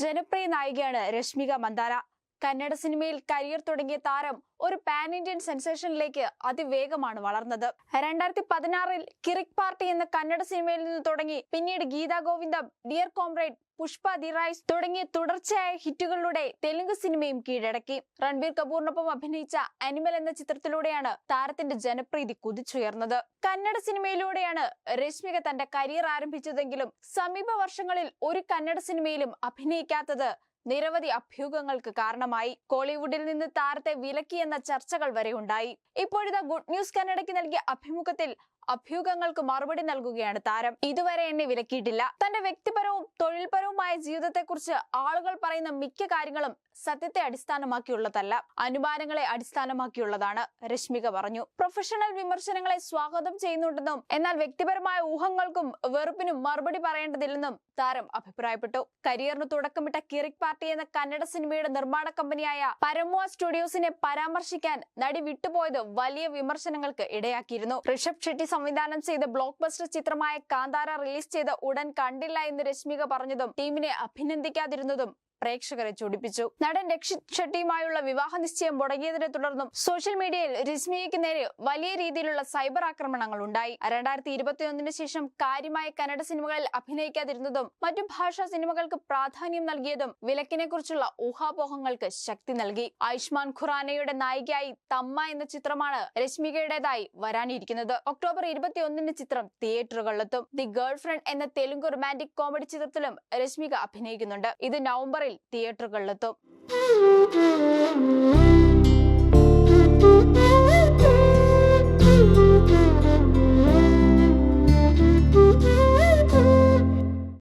ജനപ്രിയ നായികയാണ് രശ്മിക മന്ദാര. കന്നഡ സിനിമയിൽ കരിയർ തുടങ്ങിയ താരം ഒരു പാൻ ഇന്ത്യൻ സെൻസേഷനിലേക്ക് അതിവേഗമാണ് വളർന്നത്. രണ്ടായിരത്തി പതിനാറിൽ കിറിക് പാർട്ടി എന്ന കന്നഡ സിനിമയിൽ നിന്ന് തുടങ്ങി പിന്നീട് Geetha Govindam dear comrade Pushpa the rise തുടങ്ങിയ തുടർച്ചയായ ഹിറ്റുകളിലൂടെ തെലുങ്ക് സിനിമയും കീഴടക്കി. രൺബീർ കപൂറിനൊപ്പം അഭിനയിച്ച അനിമൽ എന്ന ചിത്രത്തിലൂടെയാണ് താരത്തിന്റെ ജനപ്രീതി കുതിച്ചുയർന്നത്. കന്നഡ സിനിമയിലൂടെയാണ് രശ്മിക തന്റെ കരിയർ ആരംഭിച്ചതെങ്കിലും സമീപ വർഷങ്ങളിൽ ഒരു കന്നഡ സിനിമയിലും അഭിനയിക്കാത്തത് നിരവധി അഭ്യൂഹങ്ങൾക്ക് കാരണമായി കോളിവുഡിൽ നിന്ന് താരത്തെ വിലക്കിയെന്ന ചർച്ചകൾ വരെ ഉണ്ടായി. ഇപ്പോഴിതാ ഗുഡ് ന്യൂസ് കന്നഡയ്ക്ക് നൽകിയ അഭിമുഖത്തിൽ അഭ്യൂഹങ്ങൾക്ക് മറുപടി നൽകുകയാണ് താരം. ഇതുവരെ എന്നെ വിലക്കിയിട്ടില്ല. തന്റെ വ്യക്തിപരവും തൊഴിൽപരവുമായ ജീവിതത്തെക്കുറിച്ച് ആളുകൾ പറയുന്ന മിക്ക കാര്യങ്ങളും സത്യത്തെ അടിസ്ഥാനമാക്കിയുള്ളതല്ല. അനുമാനങ്ങളെ അടിസ്ഥാനമാക്കിയുള്ളതാണ് രശ്മിക പറഞ്ഞു. പ്രൊഫഷണൽ വിമർശനങ്ങളെ സ്വാഗതം ചെയ്യുന്നുണ്ടെന്നും എന്നാൽ വ്യക്തിപരമായ ഊഹങ്ങൾക്കും വെറുപ്പിനും മറുപടി പറയേണ്ടതില്ലെന്നും താരം അഭിപ്രായപ്പെട്ടു. കരിയറിന് തുടക്കമിട്ട കിറിക് പാർട്ടി എന്ന കന്നഡ സിനിമയുടെ നിർമ്മാണ കമ്പനിയായ പരമുവ സ്റ്റുഡിയോസിനെ പരാമർശിക്കാൻ നടി വിട്ടുപോയത് വലിയ വിമർശനങ്ങൾക്ക് ഇടയാക്കിയിരുന്നു. ഋഷഭ് ഷെട്ടി സംവിധാനം ചെയ്ത ബ്ലോക്ക് ബസ്റ്റർ ചിത്രമായ കാന്താര റിലീസ് ചെയ്ത് ഉടൻ കണ്ടില്ല എന്ന് രശ്മിക പറഞ്ഞതും ടീമിനെ അഭിനന്ദിക്കാതിരുന്നതും പ്രേക്ഷകരെ ചൊടിപ്പിച്ചു. നടൻ രക്ഷിത് ഷെട്ടിയുമായുള്ള വിവാഹ നിശ്ചയം മുടങ്ങിയതിനെ തുടർന്നും സോഷ്യൽ മീഡിയയിൽ രശ്മിയയ്ക്ക് നേരെ വലിയ രീതിയിലുള്ള സൈബർ ആക്രമണങ്ങൾ ഉണ്ടായി. രണ്ടായിരത്തി ഇരുപത്തിയൊന്നിന് ശേഷം കാര്യമായ കന്നഡ സിനിമകളിൽ അഭിനയിക്കാതിരുന്നതും മറ്റു ഭാഷാ സിനിമകൾക്ക് പ്രാധാന്യം നൽകിയതും വിലക്കിനെ കുറിച്ചുള്ള ഊഹാപോഹങ്ങൾക്ക് ശക്തി നൽകി. ആയുഷ്മാൻ ഖുറാനയുടെ നായികയായി തമ്മ എന്ന ചിത്രമാണ് രശ്മികയുടേതായി വരാനിരിക്കുന്നത്. ഒക്ടോബർ ഇരുപത്തിയൊന്നിന് ചിത്രം തിയേറ്ററുകളിലെത്തും. ദി ഗേൾ ഫ്രണ്ട് എന്ന തെലുങ്ക് റൊമാന്റിക് കോമഡി ചിത്രത്തിലും രശ്മിക അഭിനയിക്കുന്നുണ്ട്. ഇത് നവംബറിൽ തിയേറ്ററുകളിലെത്തും